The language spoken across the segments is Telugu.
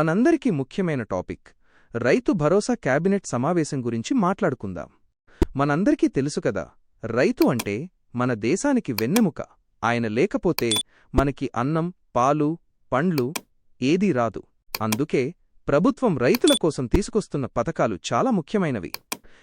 మనందరికీ ముఖ్యమైన టాపిక్. రైతు భరోసా క్యాబినెట్ సమావేశం గురించి మాట్లాడుకుందాం. మనందరికీ తెలుసు కదా రైతు అంటే మన దేశానికి వెన్నెముక. ఆయన లేకపోతే మనకి అన్నం పాలు పండ్లు ఏదీ రాదు. అందుకే ప్రభుత్వం రైతుల కోసం తీసుకొస్తున్న పథకాలు చాలా ముఖ్యమైనవి.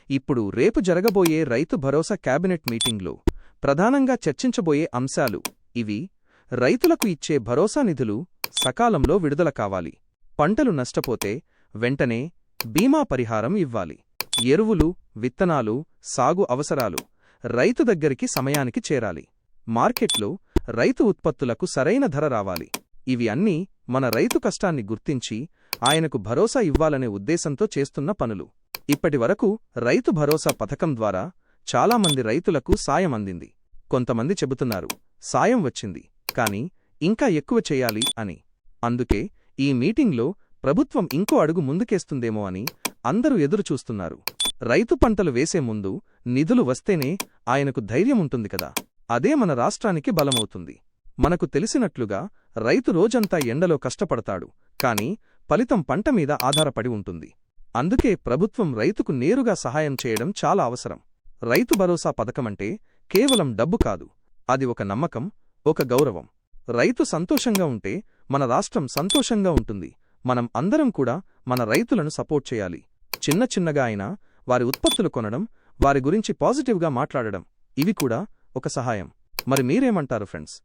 ఇప్పుడు రేపు జరగబోయే రైతు భరోసా క్యాబినెట్ మీటింగ్లో ప్రధానంగా చర్చించబోయే అంశాలు ఇవి. రైతులకు ఇచ్చే భరోసా నిధులు సకాలంలో విడుదల కావాలి. పంటలు నష్టపోతే వెంటనే బీమా పరిహారం ఇవ్వాలి. ఎరువులు విత్తనాలు సాగు అవసరాలు రైతు దగ్గరికి సమయానికి చేరాలి. మార్కెట్లో రైతు ఉత్పత్తులకు సరైన ధర రావాలి. ఇవి అన్నీ మన రైతు కష్టాన్ని గుర్తించి ఆయనకు భరోసా ఇవ్వాలనే ఉద్దేశంతో చేస్తున్న పనులు. ఇప్పటివరకు రైతు భరోసా పథకం ద్వారా చాలామంది రైతులకు సాయం అందింది. కొంతమంది చెబుతున్నారు సాయం వచ్చింది కాని ఇంకా ఎక్కువ చేయాలి అని. అందుకే ఈ మీటింగ్లో ప్రభుత్వం ఇంకో అడుగు ముందుకేస్తుందేమో అని అందరూ ఎదురుచూస్తున్నారు. రైతు పంటలు వేసే ముందు నిధులు వస్తేనే ఆయనకు ధైర్యముంటుంది కదా. అదే మన రాష్ట్రానికి బలమవుతుంది. మనకు తెలిసినట్లుగా రైతు రోజంతా ఎండలో కష్టపడతాడు. కాని ఫలితం పంట మీద ఆధారపడి ఉంటుంది. అందుకే ప్రభుత్వం రైతుకు నేరుగా సహాయం చేయడం చాలా అవసరం. రైతు భరోసా పథకమంటే కేవలం డబ్బు కాదు. అది ఒక నమ్మకం ఒక గౌరవం. రైతు సంతోషంగా ఉంటే మన రాష్ట్రం సంతోషంగా ఉంటుంది. మనం అందరం కూడా మన రైతులను సపోర్ట్ చేయాలి. చిన్న చిన్నగా అయినా వారి ఉత్పత్తులు కొనడం వారి గురించి పాజిటివ్గా మాట్లాడడం ఇవి కూడా ఒక సహాయం. మరి మీరేమంటారు ఫ్రెండ్స్?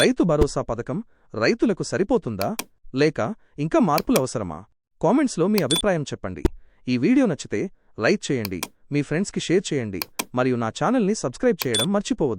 రైతు భరోసా పథకం రైతులకు సరిపోతుందా? లేక ఇంకా మార్పులు అవసరమా? కామెంట్స్లో మీ అభిప్రాయం చెప్పండి. ఈ వీడియో నచ్చితే లైక్ చేయండి మీ ఫ్రెండ్స్కి షేర్ చేయండి మరియు నా ఛానల్ని సబ్స్క్రైబ్ చేయడం మర్చిపోవద్దు.